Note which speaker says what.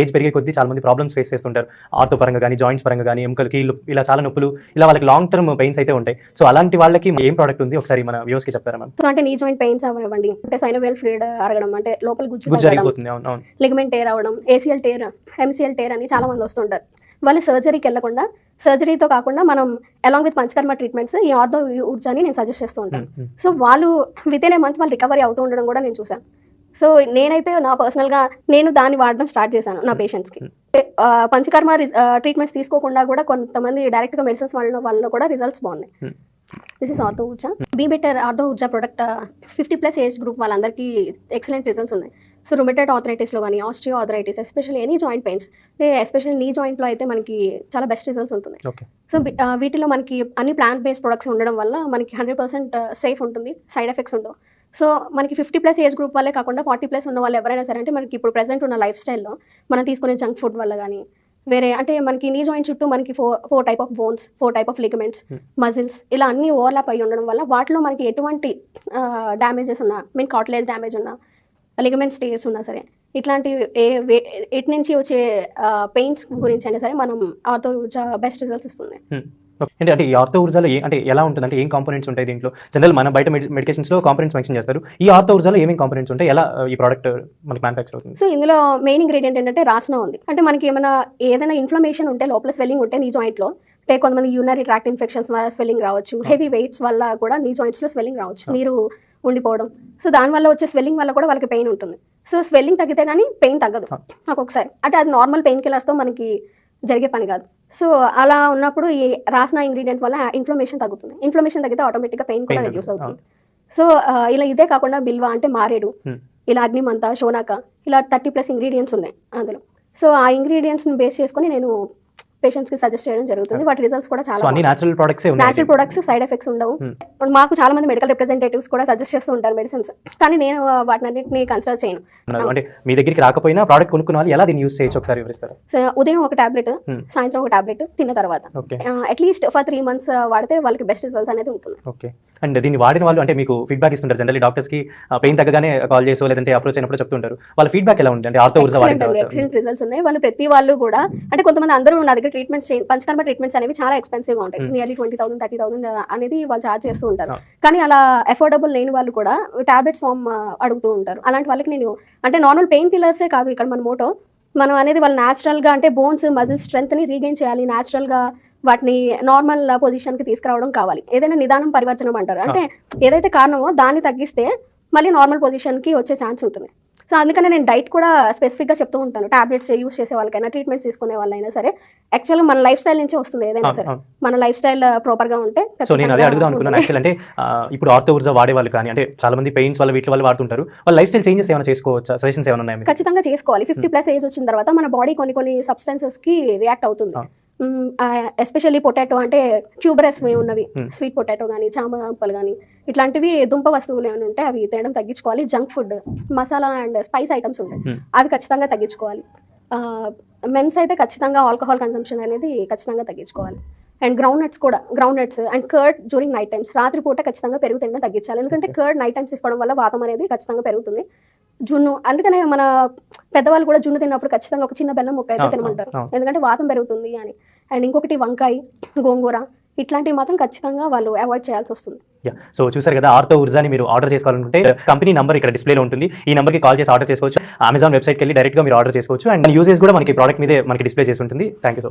Speaker 1: Age పెరిగే కొద్దీ చాలా మంది ప్రాబ్లమ్స్ ఫేస్ చేస్తుంటారు. ఆర్థో పరంగా కానీ జాయింట్స్ పరంగా కానీ ఎముకలు కీళ్ళు ఇలా చాలా నొప్పులు ఇలా వాళ్ళకి లాంగ్ టర్మ్ పెయిన్స్ అయితే ఉంటాయి. సో అలాంటి వాళ్ళకి ఏం ప్రోడక్ట్ ఉంది? ఒకసారి మన వ్యూస్కి చెప్తారా మ్యామ్
Speaker 2: సో అంటే నీ జాయింట్ పెయిన్స్ అవ్వండి అంటే సైనోవేల్ ఫ్లూయిడ్ అరగడం అంటే లోపల గుజ్జు లిగమెంట్ టేర్ అవ్వడం ఏసీఎల్ టేర్ ఎంసీఎల్ టేర్ అని చాలా మంది వస్తుంటారు. వాళ్ళు సర్జరీకి వెళ్ళకుండా సర్జరీతో కాకుండా మనం అలాంగ్ విత్ పంచకర్మ ట్రీట్మెంట్స్ ఈ ఆర్థో అని నేను సజెస్ట్ చేస్తూ ఉంటాను. సో వాళ్ళు విత్ ఇన్ ఏ మంత్ వాళ్ళు రికవరీ అవుతూ ఉండడం కూడా నేను చూసాను సో నేనైతే నా పర్సనల్గా నేను దాన్ని వాడడం స్టార్ట్ చేశాను నా పేషెంట్స్కి. పంచకర్మ ట్రీట్మెంట్స్ తీసుకోకుండా కూడా కొంతమంది డైరెక్ట్గా మెడిసిన్స్ వాళ్ళ వల్ల కూడా రిజల్ట్స్ బాగున్నాయి.
Speaker 1: Hmm.
Speaker 2: This is ortho Urja be better ortho Urja product fifty plus age group వాళ్ళందరికీ ఎక్సలెంట్ రిజల్ట్స్ ఉన్నాయి. సో రుమెటెడ్ ఆథరైటిస్లో కానీ osteo arthritis especially any joint pains especially knee జాయింట్లో అయితే మనకి చాలా బెస్ట్ రిజల్ట్స్ ఉంటున్నాయి. సో వీటిలో మనకి అన్ని ప్లాంట్ బేస్డ్ ప్రొడక్ట్స్ ఉండడం వల్ల మనకి హండ్రెడ్ పర్సెంట్ సేఫ్ ఉంటుంది. సైడ్ ఎఫెక్ట్స్ ఉండవు. సో మనకి ఫిఫ్టీ ప్లస్ ఏజ్ గ్రూప్ వాళ్ళే కాకుండా ఫార్టీ ప్లస్ ఉన్న వాళ్ళు ఎవరైనా సరే అంటే మనకి ఇప్పుడు ప్రెసెంట్ ఉన్న లైఫ్ స్టైల్లో మనం తీసుకునే జంక్ ఫుడ్ వల్ల కానీ వేరే అంటే మనకి నీ జాయింట్ చుట్టూ మనకి four four type of bones four type of ligaments
Speaker 1: Hmm.
Speaker 2: Muscles ఇలా అన్ని ఓవర్లాప్ అయి ఉండడం వల్ల వాటిలో మనకి ఎటువంటి డ్యామేజెస్ ఉన్నా మీన్ కాట్లేజ్ డ్యామేజ్ ఉన్నా లిగమెంట్ స్టేస్ ఉన్నా సరే ఇట్లాంటి ఏ ఎటు నుంచి వచ్చే పెయిన్స్ గురించి అయినా సరే మనం ఆతో బెస్ట్ రిజల్ట్స్ ఇస్తుంది.
Speaker 1: ఓకే. అంటే అంటే ఈ ఆర్థో ఊర్జాలో అంటే ఎలా ఉంటుంది? అంటే ఏం కాంపోనెంట్స్ ఉంటాయి దీంట్లో? జనరల్ మన బయట మెడికేషన్స్లో కాంపోనెంట్స్ మెన్షన్ చేస్తారు. ఈ ఆర్థో ఊర్జాలో ఏమేమి కాంపోనెంట్స్ ఉంటాయి? ఎలా ఈ ప్రోడక్ట్ మనకి మ్యానుఫాక్చర్ అవుతుంది?
Speaker 2: సో ఇందులో మెయిన్ ఇంగ్రీడియంట్ ఏంటంటే రాసిన ఉంది. అంటే మనకి ఏమైనా ఏదైనా ఇన్ఫ్లమేషన్ ఉంటే లోపల స్వెల్లింగ్ ఉంటే నీ జాయింట్లో అంటే కొంతమంది యూనరీ ట్రాక్ట్ ఇన్ఫెక్షన్స్ వల్ల స్వెల్లింగ్ రావచ్చు. హెవీ వెయిట్స్ వల్ల కూడా నీ జాయింట్స్లో స్వెల్లింగ్ రావచ్చు నీరు ఉండిపోవడం. సో దానివల్ల వచ్చే స్వెల్లింగ్ వల్ల కూడా వాళ్ళకి పెయిన్ ఉంటుంది. సో స్వెల్లింగ్ తగ్గితే కానీ పెయిన్ తగ్గదు. ఒక్కొక్కసారి అంటే అది నార్మల్ పెయిన్ కిల్లర్స్తో మనకి జరిగే పని కాదు సో అలా ఉన్నప్పుడు ఈ రాసిన ఇంగ్రీడియంట్ వల్ల ఇన్ఫ్లమేషన్ తగ్గుతుంది ఇన్ఫ్లమేషన్ తగ్గితే ఆటోమేటిక్గా పెయిన్ కూడా రెడ్యూస్. అవుతుంది సో ఇలా ఇదే కాకుండా బిల్వా అంటే మారేడు. ఇలా అగ్నిమంత షోనాక ఇలా థర్టీ ప్లస్ ఇంగ్రీడియంట్స్ ఉన్నాయి అందులో సో ఆ ఇంగ్రీడియంట్స్ని బేస్ చేసుకొని నేను పేషెంట్స్కి సజెస్ట్ చేయడం జరుగుతుంది. వాటి రిజల్ట్స్ కూడా చాలా
Speaker 1: అన్ని natural products
Speaker 2: natural products side effects ఉండవు.
Speaker 1: Hmm.
Speaker 2: మాకు చాలా మంది మెడికల్ రిప్రజెంటేటివ్స్ కూడా సజెస్ట్ చేస్తూ ఉంటారు మెడిసిన్స్ కానీ నేను వాటిని అన్నింటినీ కన్సిడర్ చేయను.
Speaker 1: అంటే మీ దగ్గరికి రాకపోయినా ప్రోడక్ట్ కొనుక్కున్న ఎలా దీన్ని యూస్ చేయొచ్చు ఒకసారి వివరిస్తారు?
Speaker 2: ఉదయం ఒక టాబ్లెట్
Speaker 1: Hmm.
Speaker 2: సాయంత్రం ఒక టాబ్లెట్ తిన్న తర్వాత. అట్లీస్ట్ ఫర్ త్రీ మంత్స్ వాడితే వాళ్ళకి బెస్ట్ రిజల్ట్స్ అనేది ఉంటుంది.
Speaker 1: ఓకే అండ్ దీన్ని వాడిన వాళ్ళు అంటే మీకు ఫీడ్బ్యాక్ ఇస్తుంటారు. జనరల్లీ డాక్టర్స్కి పెయిన్ తగ్గగానే కాల్ చేసో లేదంటే అప్రోచ్ అయినప్పుడు చెప్తుంటారు. వాళ్ళ ఫీడ్బ్యాక్ ఎలా ఉంది అంటే ఆర్థో
Speaker 2: రిజల్ట్స్ ఉన్నాయి. వాళ్ళు ప్రతి వాళ్ళు కూడా అంటే కొంతమంది అందరూ నా దగ్గర ట్రీట్మెంట్స్ పంచకర్మ ట్రీట్మెంట్స్ అనేవి చాలా ఎక్స్పెన్సివ్గా ఉంటాయి.
Speaker 1: Hmm.
Speaker 2: Nearly twenty thousand thirty thousand అనేది వాళ్ళు చార్జ్ చేస్తూ ఉంటారు.
Speaker 1: Ah.
Speaker 2: కానీ అలా అఫోర్డబుల్ లేని వాళ్ళు కూడా టాబ్లెట్స్ ఫామ్ అడుగుతూ ఉంటారు. అలాంటి వాళ్ళకి నేను అంటే నార్మల్ పెయిన్ కిల్లర్సే కాదు ఇక్కడ మన మోటో మనం అనేది వాళ్ళు natural గా అంటే బోన్స్ మజిల్ స్ట్రెంగ్త్ని రీగెయిన్ చేయాలి. Natural గా వాటిని నార్మల్ పొజిషన్కి తీసుకురావడం కావాలి. ఏదైనా నిదానం పరివర్తనం అంటారు. అంటే ఏదైతే కారణమో దాన్ని తగ్గిస్తే మళ్ళీ నార్మల్ పొజిషన్కి వచ్చే ఛాన్స్ ఉంటుంది. సో అందుకనే నేను డైట్ కూడా స్పెసిఫిక్గా చెప్తూ ఉంటాను. టాబ్లెట్స్ యూస్ చేసే వాళ్ళకైనా ట్రీట్మెంట్స్ తీసుకునే వాళ్ళైనా సరే యాక్చువల్గా మన లైఫ్ స్టైల్ నుంచి వస్తుంది ఏదైనా సరే. మన లైఫ్ స్టైల్ ప్రాపర్గా ఉంటే
Speaker 1: సో నేను అదే అడుగుదాం అనుకున్నాను. యాక్చువల్ అంటే ఇప్పుడు ఆర్థో ఊర్జా వాడే వాళ్ళు కానీ అంటే చాలా మంది పెయిన్స్ వల్ల వీటి వల్ల వాడుతుంటారు. వాళ్ళ లైఫ్ స్టైల్ చేంజెస్ ఏమైనా చేసుకోవచ్చా? సజెషన్స్ ఏమైనా ఉన్నాయి
Speaker 2: ఖచ్చితంగా చేసుకోవాలి. ఫిఫ్టీ ప్లస్ ఏజ్ వచ్చిన తర్వాత మన బాడీ కొన్ని కొన్ని సబ్స్టెన్సెస్కి రియాక్ట్ అవుతుంది. ఎస్పెషల్లీ పొటాటో అంటే ట్యూబరస్ ఉన్నవి. స్వీట్ పొటాటో కానీ చామపలు కానీ ఇట్లాంటివి దుంప వస్తువులు ఏమైనా ఉంటే అవి తినడం తగ్గించుకోవాలి. Junk food masala and spice items ఉంటాయి. అవి ఖచ్చితంగా తగ్గించుకోవాలి. మెన్స్ అయితే ఖచ్చితంగా ఆల్కహాల్ కన్సంప్షన్ అనేది ఖచ్చితంగా తగ్గించుకోవాలి. అండ్ గ్రౌండ్ నట్స్ కూడా groundnuts and curd during night times. రాత్రిపూట ఖచ్చితంగా పెరుగు తినడం తగ్గించాలి. ఎందుకంటే కర్డ్ నైట్ టైమ్స్ తీసుకోవడం వల్ల వాతం అనేది ఖచ్చితంగా పెరుగుతుంది. జున్ను అందుకనే మన పెద్దవాళ్ళు కూడా జున్ను తిన్నప్పుడు ఖచ్చితంగా ఒక చిన్న బెల్లం ముక్క అయితే తినమంటారు. ఎందుకంటే వాతం పెరుగుతుంది అని. అండ్ ఇంకొకటి వంకాయ గోంగూర ఇట్లాంటివి మాత్రం ఖచ్చితంగా వాళ్ళు అవాయిడ్ చేయాల్సి వస్తుంది.
Speaker 1: యా సో చూసారు కదా ఆర్థో ఉర్జాని మీరు ఆర్డర్ చేసుకోవాలనుకుంటే కంపెనీ నంబర్ ఇక్కడ డిస్ప్లేలో ఉంటుంది. ఈ నెంబర్కి కాల్ చేసి ఆర్డర్ చేసుకోవచ్చు. అమెజాన్ వెబ్సైట్కి వెళ్ళి డైరెక్ట్గా మీరు ఆర్డర్ చేసుకోవచ్చు. అండ్ యూజెస్ కూడా మనకి ప్రోడక్ట్ మీదే మనకి డిస్ప్లే చేసి ఉంటుంది. Thank you so much